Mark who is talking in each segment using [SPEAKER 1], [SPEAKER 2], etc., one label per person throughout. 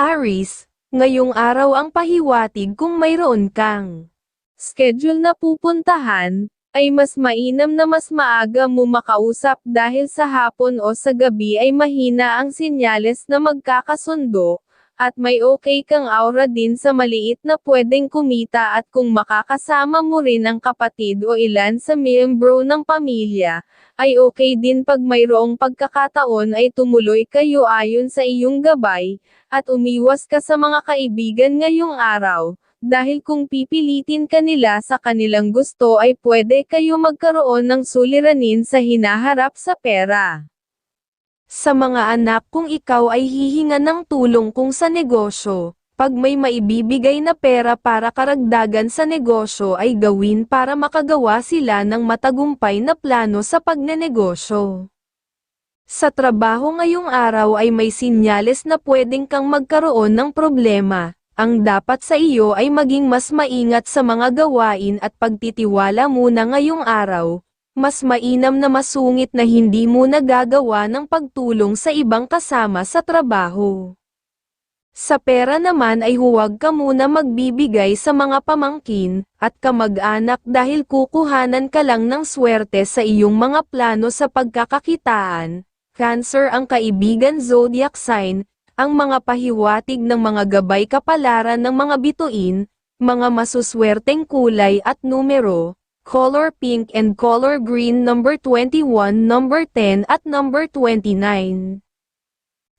[SPEAKER 1] Aris, ngayong araw ang pahiwatig kung mayroon kang schedule na pupuntahan, ay mas mainam na mas maaga mo makausap dahil sa hapon o sa gabi ay mahina ang sinyales na magkakasundo, at may okay kang aura din sa maliit na pwedeng kumita at kung makakasama mo rin ang kapatid o ilan sa miyembro ng pamilya, ay okay din pag mayroong pagkakataon ay tumuloy kayo ayon sa iyong gabay, at umiwas ka sa mga kaibigan ngayong araw, dahil kung pipilitin ka nila sa kanilang gusto ay pwede kayo magkaroon ng suliranin sa hinaharap sa pera. Sa mga anak kung ikaw ay hihinga ng tulong kung sa negosyo, pag may maibibigay na pera para karagdagan sa negosyo ay gawin para makagawa sila ng matagumpay na plano sa pagnenegosyo. Sa trabaho ngayong araw ay may sinyales na pwedeng kang magkaroon ng problema. Ang dapat sa iyo ay maging mas maingat sa mga gawain at pagtitiwala muna ngayong araw, mas mainam na masungit na hindi mo nagagawa ng pagtulong sa ibang kasama sa trabaho. Sa pera naman ay huwag ka muna magbibigay sa mga pamangkin, at kamag-anak dahil kukuhanan ka lang ng swerte sa iyong mga plano sa pagkakakitaan. Cancer ang kaibigan zodiac sign, ang mga pahiwatig ng mga gabay kapalaran ng mga bituin, mga masuswerteng kulay at numero, color pink and color green number 21, number 10 at number 29.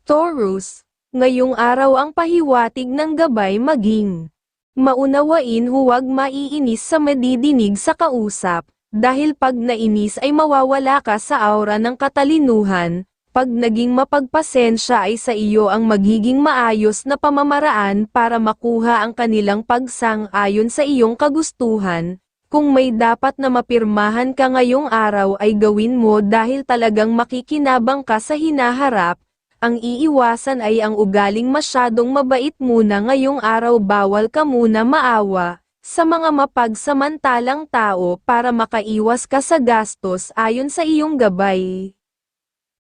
[SPEAKER 1] Taurus, ngayong araw ang pahiwatig ng gabay maging maunawain huwag maiinis sa madidinig sa kausap, dahil pag nainis ay mawawala ka sa aura ng katalinuhan, pag naging mapagpasensya ay sa iyo ang magiging maayos na pamamaraan para makuha ang kanilang pagsang-ayon sa iyong kagustuhan, kung may dapat na mapirmahan ka ngayong araw ay gawin mo dahil talagang makikinabang ka sa hinaharap, ang iiwasan ay ang ugaling masyadong mabait muna ngayong araw bawal ka muna maawa, sa mga mapagsamantalang tao para makaiwas ka sa gastos ayon sa iyong gabay.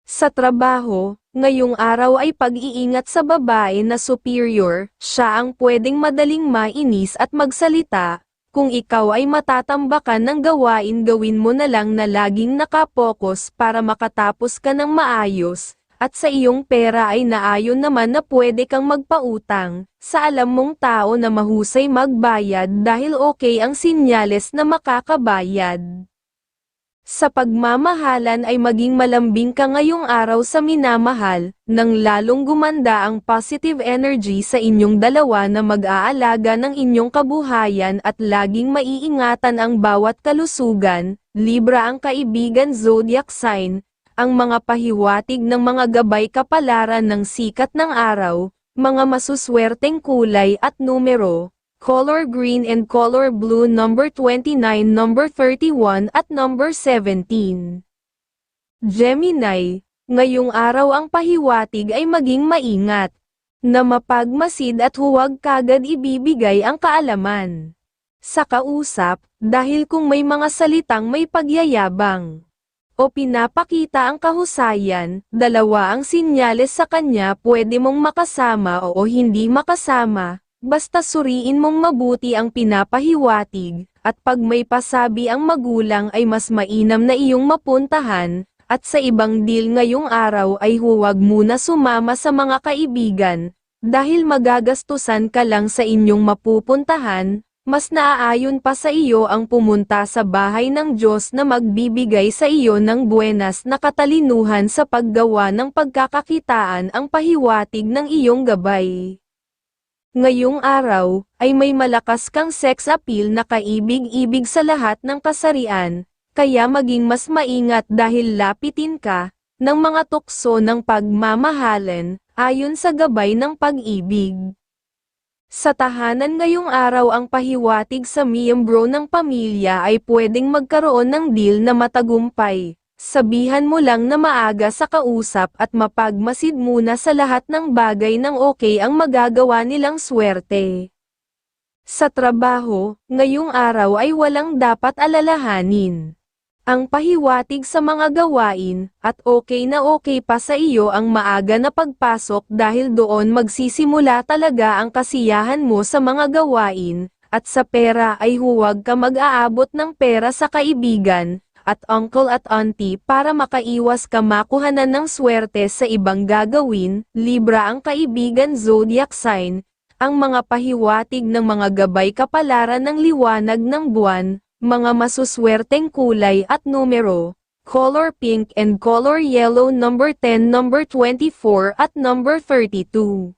[SPEAKER 1] Sa trabaho, ngayong araw ay pag-iingat sa babae na superior, siya ang pwedeng madaling mainis at magsalita, kung ikaw ay matatambakan ng gawain gawin mo na lang na laging nakapokus para makatapos ka ng maayos, at sa iyong pera ay naayon naman na pwede kang magpautang, sa alam mong tao na mahusay magbayad dahil okay ang sinyales na makakabayad. Sa pagmamahalan ay maging malambing ka ngayong araw sa minamahal, nang lalong gumanda ang positive energy sa inyong dalawa na mag-aalaga ng inyong kabuhayan at laging maiingatan ang bawat kalusugan, Libra ang kaibigan zodiac sign, ang mga pahiwatig ng mga gabay kapalaran ng sikat ng araw, mga masuswerteng kulay at numero, color green and color blue number 29 number 31 at number 17. Gemini, ngayong araw ang pahiwatig ay maging maingat, na mapagmasid at huwag kagad ibibigay ang kaalaman. Sa kausap, dahil kung may mga salitang may pagyayabang, o pinapakita ang kahusayan, dalawa ang sinyales sa kanya pwede mong makasama o hindi makasama, Basta suriin mong mabuti ang pinapahiwatig, at pag may pasabi ang magulang ay mas mainam na iyong mapuntahan, at sa ibang deal ngayong araw ay huwag muna sumama sa mga kaibigan, dahil magagastusan ka lang sa inyong mapupuntahan, mas naaayon pa sa iyo ang pumunta sa bahay ng Diyos na magbibigay sa iyo ng buenas na katalinuhan sa paggawa ng pagkakakitaan ang pahiwatig ng iyong gabay. Ngayong araw, ay may malakas kang sex appeal na kaibig-ibig sa lahat ng kasarian, kaya maging mas maingat dahil lapitin ka, ng mga tukso ng pagmamahalan, ayon sa gabay ng pag-ibig. Sa tahanan ngayong araw ang pahiwatig sa miyembro ng pamilya ay pwedeng magkaroon ng deal na matagumpay, Sabihan mo lang na maaga sa kausap at mapagmasid muna sa lahat ng bagay ng okay ang magagawa nilang swerte. Sa trabaho, ngayong araw ay walang dapat alalahanin. ang pahiwatig sa mga gawain, at okay na okay pa sa iyo ang maaga na pagpasok dahil doon magsisimula talaga ang kasiyahan mo sa mga gawain, at sa pera ay huwag ka mag-aabot ng pera sa kaibigan, at uncle at auntie para makaiwas ka makuhanan ng swerte sa ibang gagawin, Libra ang kaibigan zodiac sign, ang mga pahiwatig ng mga gabay kapalaran ng liwanag ng buwan, mga masuswerteng kulay at numero, color pink and color yellow number 10, number 24 at number 32.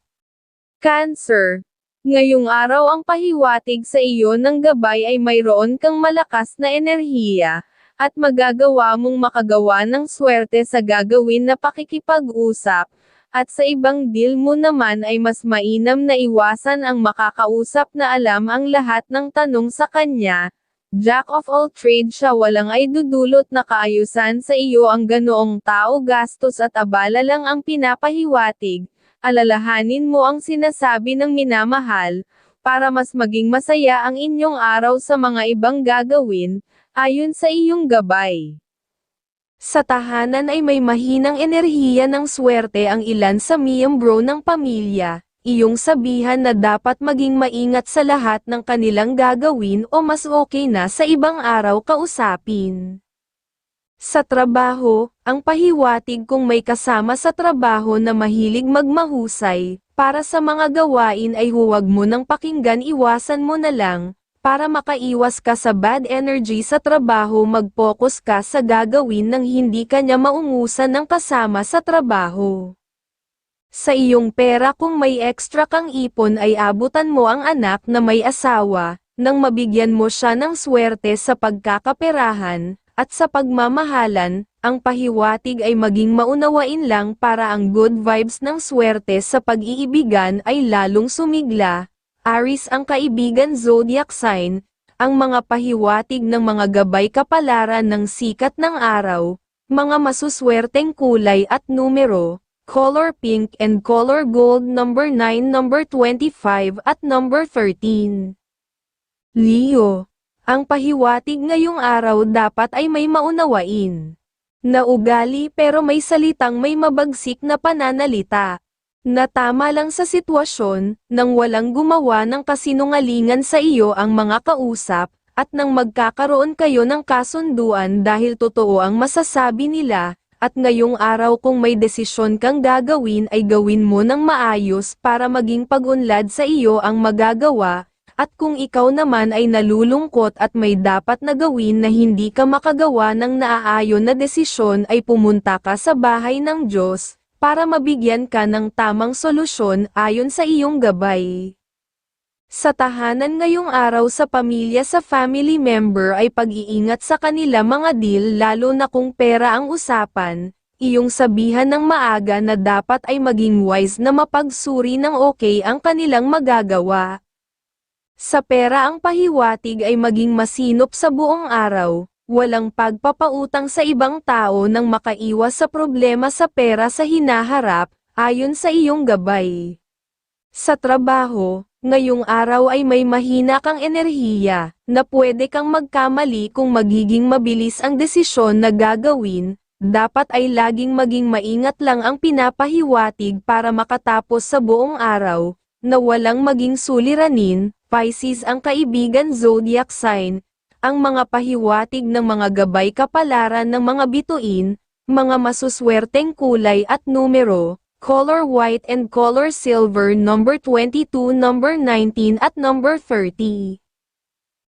[SPEAKER 1] Cancer. Ngayong araw ang pahiwatig sa iyo ng gabay ay mayroon kang malakas na enerhiya, at magagawa mong makagawa ng swerte sa gagawin na pakikipag-usap, at sa ibang deal mo naman ay mas mainam na iwasan ang makakausap na alam ang lahat ng tanong sa kanya, Jack of all trades siya walang ay dudulot na kaayusan sa iyo ang ganoong tao gastos at abala lang ang pinapahiwatig, alalahanin mo ang sinasabi ng minamahal, para mas maging masaya ang inyong araw sa mga ibang gagawin, ayon sa iyong gabay. Sa tahanan ay may mahinang enerhiya ng swerte ang ilan sa miyembro ng pamilya, iyong sabihan na dapat maging maingat sa lahat ng kanilang gagawin o mas okay na sa ibang araw kausapin. Sa trabaho, ang pahiwatig kung may kasama sa trabaho na mahilig magmahusay, para sa mga gawain ay huwag mo nang pakinggan iwasan mo na lang, para makaiwas ka sa bad energy sa trabaho mag-focus ka sa gagawin nang hindi ka niya maungusan ng kasama sa trabaho. Sa iyong pera kung may extra kang ipon ay abutan mo ang anak na may asawa, nang mabigyan mo siya ng swerte sa pagkakaperahan, at sa pagmamahalan, ang pahiwatig ay maging maunawain lang para ang good vibes ng swerte sa pag-iibigan ay lalong sumigla. Aris ang kaibigan zodiac sign, ang mga pahiwatig ng mga gabay kapalaran ng sikat ng araw, mga masuswerteng kulay at numero, color pink and color gold number 9, number 25 at number 13. Leo, ang pahiwatig ngayong araw dapat ay may maunawain. Na ugali pero may salitang may mabagsik na pananalita. Na tama lang sa sitwasyon, nang walang gumawa ng kasinungalingan sa iyo ang mga kausap, at nang magkakaroon kayo ng kasunduan dahil totoo ang masasabi nila, at ngayong araw kung may desisyon kang gagawin ay gawin mo ng maayos para maging pagunlad sa iyo ang magagawa, at kung ikaw naman ay nalulungkot at may dapat na gawin na hindi ka makagawa ng naaayon na desisyon ay pumunta ka sa bahay ng Diyos, para mabigyan ka ng tamang solusyon ayon sa iyong gabay. Sa tahanan ngayong araw sa pamilya sa family member ay pag-iingat sa kanila mga deal lalo na kung pera ang usapan, iyong sabihan ng maaga na dapat ay maging wise na mapagsuri ng okay ang kanilang magagawa. Sa pera ang pahiwatig ay maging masinop sa buong araw, walang pagpapautang sa ibang tao nang makaiwas sa problema sa pera sa hinaharap, ayon sa iyong gabay. Sa trabaho, ngayong araw ay may mahina kang enerhiya, na pwede kang magkamali kung magiging mabilis ang desisyon na gagawin, dapat ay laging maging maingat lang ang pinapahiwatig para makatapos sa buong araw, na walang maging suliranin, Pisces ang kaibigan zodiac sign, ang mga pahiwatig ng mga gabay kapalaran ng mga bituin, mga masuswerteng kulay at numero, color white and color silver number 22, number 19 at number 30.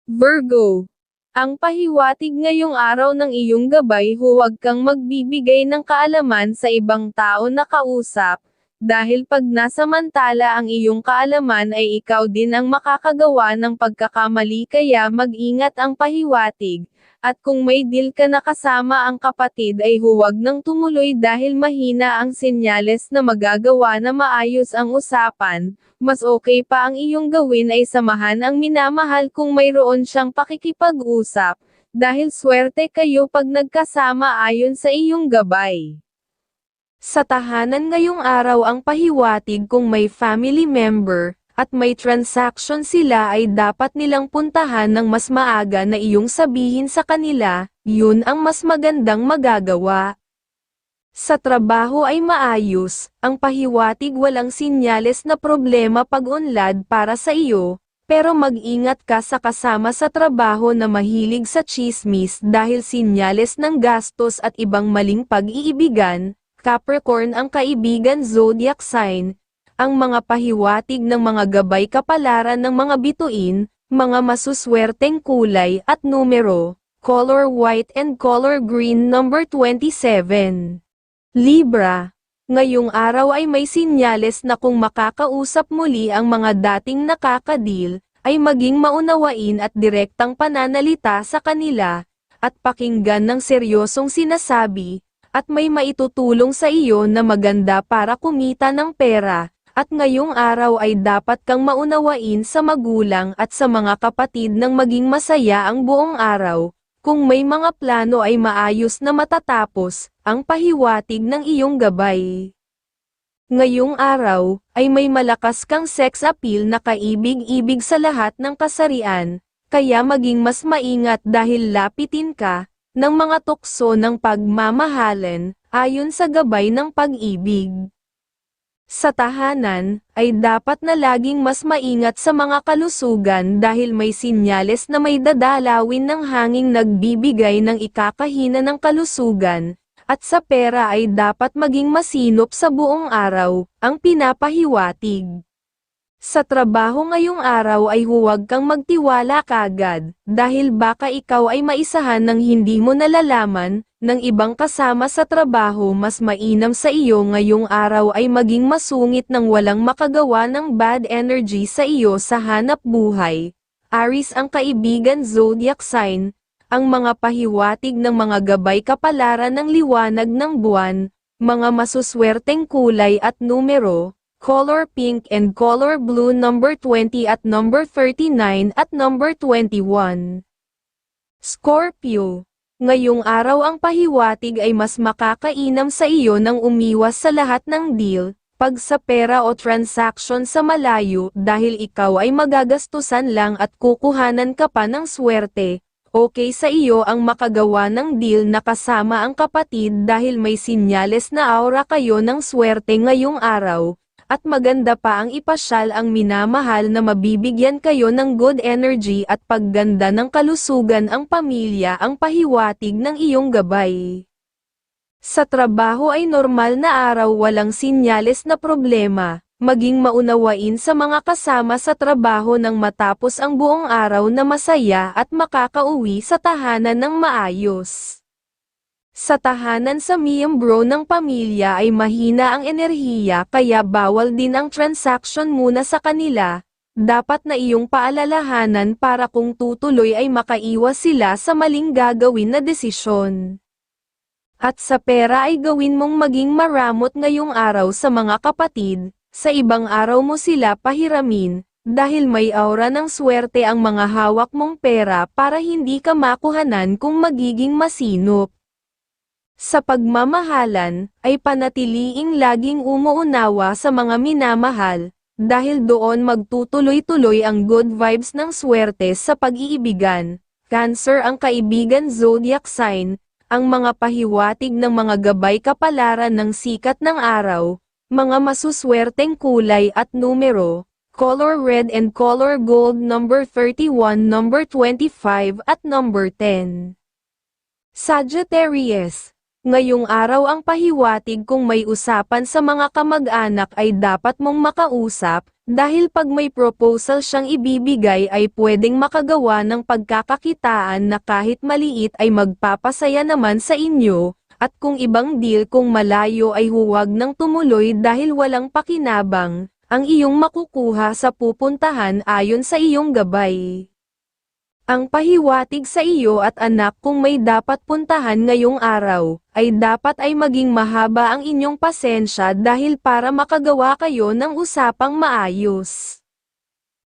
[SPEAKER 1] Virgo. Ang pahiwatig ngayong araw ng iyong gabay huwag kang magbibigay ng kaalaman sa ibang tao na kausap, dahil pag nasamantala ang iyong kaalaman ay ikaw din ang makakagawa ng pagkakamali kaya mag-ingat ang pahiwatig, at kung may deal ka na kasama ang kapatid ay huwag nang tumuloy dahil mahina ang senyales na magagawa na maayos ang usapan, mas okay pa ang iyong gawin ay samahan ang minamahal kung mayroon siyang pakikipag-usap, dahil swerte kayo pag nagkasama ayon sa iyong gabay. Sa tahanan ngayong araw ang pahiwatig kung may family member, at may transaction sila ay dapat nilang puntahan ng mas maaga na iyong sabihin sa kanila, yun ang mas magandang magagawa. Sa trabaho ay maayos, ang pahiwatig walang sinyales na problema pag-unlad para sa iyo, pero mag-ingat ka sa kasama sa trabaho na mahilig sa chismis dahil sinyales ng gastos at ibang maling pag-iibigan, Capricorn ang kaibigan zodiac sign, ang mga pahiwatig ng mga gabay kapalaran ng mga bituin, mga masuswerteng kulay at numero, color white and color green number 27. Libra, ngayong araw ay may sinyales na kung makakausap muli ang mga dating nakakadil, ay maging maunawain at direktang pananalita sa kanila, at pakinggan ng seryosong sinasabi, at may maitutulong sa iyo na maganda para kumita ng pera, at ngayong araw ay dapat kang maunawain sa magulang at sa mga kapatid nang maging masaya ang buong araw, kung may mga plano ay maayos na matatapos, ang pahiwatig ng iyong gabay. Ngayong araw, ay may malakas kang sex appeal na kaibig-ibig sa lahat ng kasarian, kaya maging mas maingat dahil lapitin ka, ng mga tukso ng pagmamahalan, ayon sa gabay ng pag-ibig. Sa tahanan, ay dapat na laging mas maingat sa mga kalusugan dahil may sinyales na may dadalawin ng hanging nagbibigay ng ikakahina ng kalusugan, at sa pera ay dapat maging masinop sa buong araw, ang pinapahiwatig. Sa trabaho ngayong araw ay huwag kang magtiwala kagad, dahil baka ikaw ay maisahan ng hindi mo nalalaman, ng ibang kasama sa trabaho mas mainam sa iyo ngayong araw ay maging masungit ng walang makagawa ng bad energy sa iyo sa hanap buhay. Aris ang kaibigan zodiac sign, ang mga pahiwatig ng mga gabay kapalaran ng liwanag ng buwan, mga masuswerteng kulay at numero, color pink and color blue number 20 at number 39 at number 21. Scorpio Ngayong araw ang pahiwatig ay mas makakainam sa iyo nang umiwas sa lahat ng deal, pag sa pera o transaction sa malayo dahil ikaw ay magagastusan lang at kukuhanan ka pa ng swerte. Okay sa iyo ang makagawa ng deal na kasama ang kapatid dahil may sinyales na aura kayo ng swerte ngayong araw, at maganda pa ang ipasyal ang minamahal na mabibigyan kayo ng good energy at pagganda ng kalusugan ang pamilya ang pahiwatig ng iyong gabay. Sa trabaho ay normal na araw walang sinyales na problema, maging maunawain sa mga kasama sa trabaho nang matapos ang buong araw na masaya at makakauwi sa tahanan ng maayos. Sa tahanan sa miyembro ng pamilya ay mahina ang enerhiya kaya bawal din ang transaction muna sa kanila, dapat na iyong paalalahanan para kung tutuloy ay makaiwas sila sa maling gagawin na desisyon. At sa pera ay gawin mong maging maramot ngayong araw sa mga kapatid, sa ibang araw mo sila pahiramin, dahil may aura ng swerte ang mga hawak mong pera para hindi ka makuhanan kung magiging masinop. Sa pagmamahalan, ay panatiliing laging umuunawa sa mga minamahal, dahil doon magtutuloy-tuloy ang good vibes ng swerte sa pag-iibigan. Cancer ang kaibigan zodiac sign, ang mga pahiwatig ng mga gabay kapalaran ng sikat ng araw, mga masuswerteng kulay at numero, color red and color gold number 31 number 25 at number 10. Sagittarius Ngayong araw ang pahiwatig kung may usapan sa mga kamag-anak ay dapat mong makausap, dahil pag may proposal siyang ibibigay ay pwedeng makagawa ng pagkakakitaan na kahit maliit ay magpapasaya naman sa inyo, at kung ibang deal kung malayo ay huwag nang tumuloy dahil walang pakinabang, ang iyong makukuha sa pupuntahan ayon sa iyong gabay. Ang pahiwatig sa iyo at anak kung may dapat puntahan ngayong araw, ay dapat ay maging mahaba ang inyong pasensya dahil para makagawa kayo ng usapang maayos.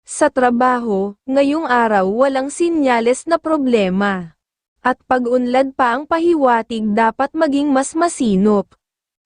[SPEAKER 1] Sa trabaho, ngayong araw walang sinyales na problema. At pag-unlad pa ang pahiwatig dapat maging mas masinop.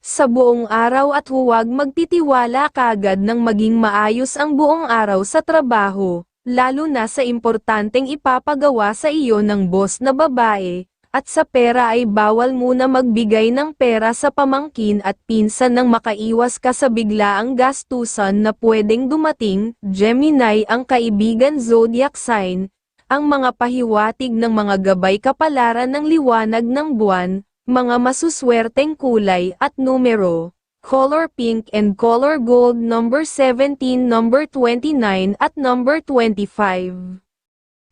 [SPEAKER 1] Sa buong araw at huwag magtitiwala kagad ng maging maayos ang buong araw sa trabaho, lalo na sa importanteng ipapagawa sa iyo ng boss na babae, At sa pera ay bawal muna magbigay ng pera sa pamangkin at pinsan nang makaiwas ka sa biglaang gastusan na pwedeng dumating, Gemini ang kaibigan zodiac sign, ang mga pahiwatig ng mga gabay kapalaran ng liwanag ng buwan, mga masuswerteng kulay at numero, color pink and color gold number 17 number 29 at number 25.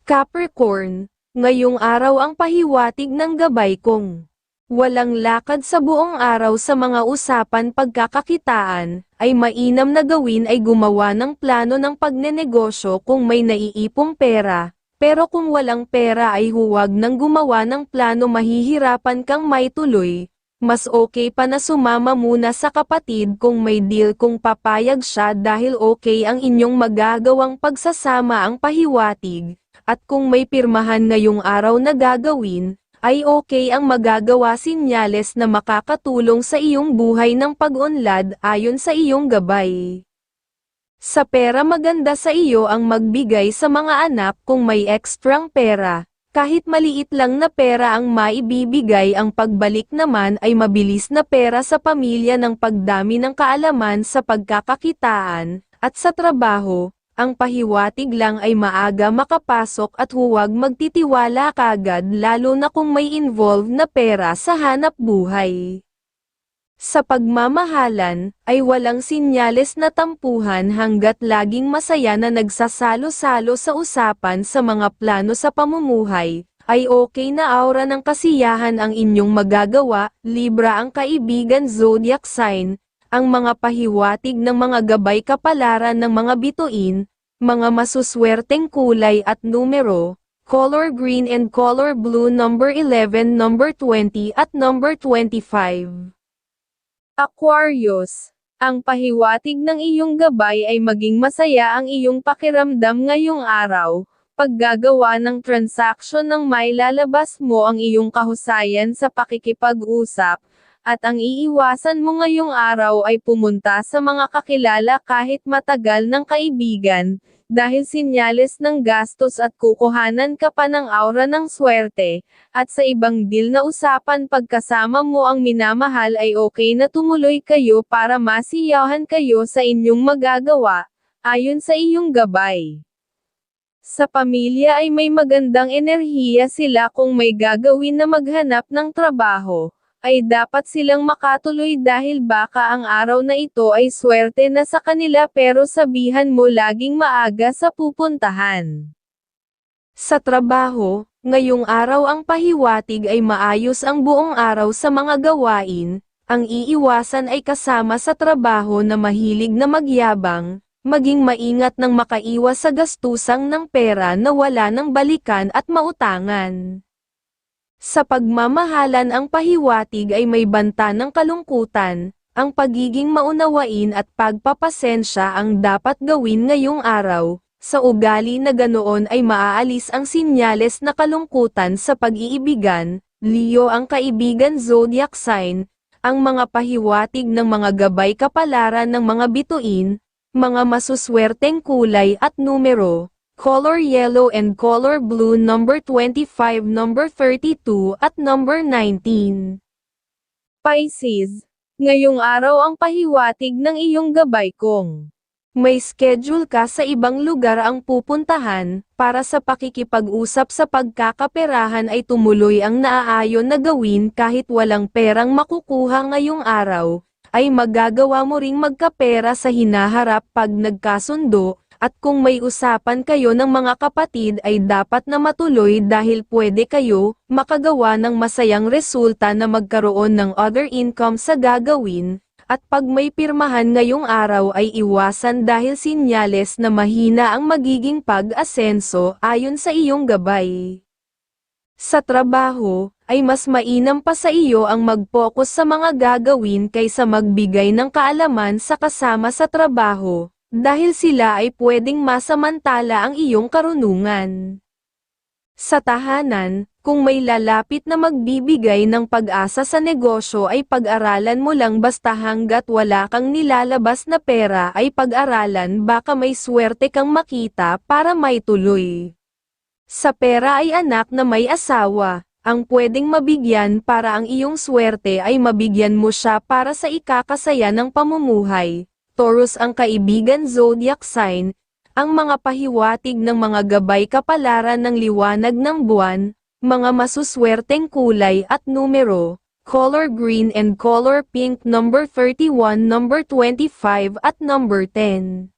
[SPEAKER 1] Capricorn, ngayong araw ang pahiwatig ng gabay kong walang lakad sa buong araw sa mga usapan pagkakakitaan, ay mainam na gawin ay gumawa ng plano ng pagnenegosyo kung may naiipong pera, pero kung walang pera ay huwag nang gumawa ng plano mahihirapan kang maituloy, mas okay pa na sumama muna sa kapatid kung may deal kung papayag siya dahil okay ang inyong magagawang pagsasama ang pahiwatig, at kung may pirmahan ngayong araw na gagawin, ay okay ang magagawa sinyales na makakatulong sa iyong buhay ng pag-unlad ayon sa iyong gabay. Sa pera maganda sa iyo ang magbigay sa mga anak kung may ekstrang pera. Kahit maliit lang na pera ang maibibigay ang pagbalik naman ay mabilis na pera sa pamilya ng pagdami ng kaalaman sa pagkakakitaan, at sa trabaho, ang pahiwatig lang ay maaga makapasok at huwag magtitiwala kagad lalo na kung may involved na pera sa hanap buhay. Sa pagmamahalan, ay walang sinyales na tampuhan hanggat laging masaya na nagsasalo-salo sa usapan sa mga plano sa pamumuhay, ay okay na aura ng kasiyahan ang inyong magagawa, Libra ang kaibigan zodiac sign, ang mga pahiwatig ng mga gabay kapalaran ng mga bituin, mga masuswerteng kulay at numero, color green and color blue number 11 number 20 at number 25. Aquarius, ang pahiwatig ng iyong gabay ay maging masaya ang iyong pakiramdam ngayong araw, paggagawa ng transaksyon ng may lalabas mo ang iyong kahusayan sa pakikipag-usap, at ang iiwasan mo ngayong araw ay pumunta sa mga kakilala kahit matagal ng kaibigan, dahil sinyales ng gastos at kukuhanan ka pa ng aura ng swerte, at sa ibang deal na usapan pagkasama mo ang minamahal ay okay na tumuloy kayo para masiyahan kayo sa inyong magagawa, ayon sa iyong gabay. Sa pamilya ay may magandang enerhiya sila kung may gagawin na maghanap ng trabaho, ay dapat silang makatuloy dahil baka ang araw na ito ay swerte na sa kanila pero sabihan mo laging maaga sa pupuntahan. Sa trabaho, ngayong araw ang pahiwatig ay maayos ang buong araw sa mga gawain, ang iiwasan ay kasama sa trabaho na mahilig na magyabang, maging maingat ng makaiwas sa gastusang ng pera na wala ng balikan at mautangan. Sa pagmamahalan ang pahiwatig ay may banta ng kalungkutan, ang pagiging maunawain at pagpapasensya ang dapat gawin ngayong araw, sa ugali na ganoon ay maaalis ang sinyales na kalungkutan sa pag-iibigan, Leo ang kaibigan zodiac sign, ang mga pahiwatig ng mga gabay kapalaran ng mga bituin, mga masuswerteng kulay at numero, color yellow and color blue number 25 number 32 at number 19. Pisces, ngayong araw ang pahiwatig ng iyong gabay kong. May schedule ka sa ibang lugar ang pupuntahan, para sa pakikipag-usap sa pagkakaperahan ay tumuloy ang naaayon na gawin kahit walang perang makukuha ngayong araw, ay magagawa mo ring magkapera sa hinaharap pag nagkasundo, at kung may usapan kayo ng mga kapatid ay dapat na matuloy dahil pwede kayo, makagawa ng masayang resulta na magkaroon ng other income sa gagawin, at pag may pirmahan ngayong araw ay iwasan dahil sinyales na mahina ang magiging pag-asenso ayon sa iyong gabay. Sa trabaho, ay mas mainam pa sa iyo ang mag-focus sa mga gagawin kaysa magbigay ng kaalaman sa kasama sa trabaho, dahil sila ay pwedeng masamantala ang iyong karunungan. Sa tahanan, kung may lalapit na magbibigay ng pag-asa sa negosyo ay pag-aralan mo lang basta hanggat wala kang nilalabas na pera ay pag-aralan baka may swerte kang makita para may tuloy. Sa pera ay anak na may asawa, ang pwedeng mabigyan para ang iyong swerte ay mabigyan mo siya para sa ikakasaya ng pamumuhay. Taurus ang kaibigan zodiac sign, ang mga pahiwatig ng mga gabay kapalaran ng liwanag ng buwan, mga masuswerteng kulay at numero, color green and color pink number 31 number 25 at number 10.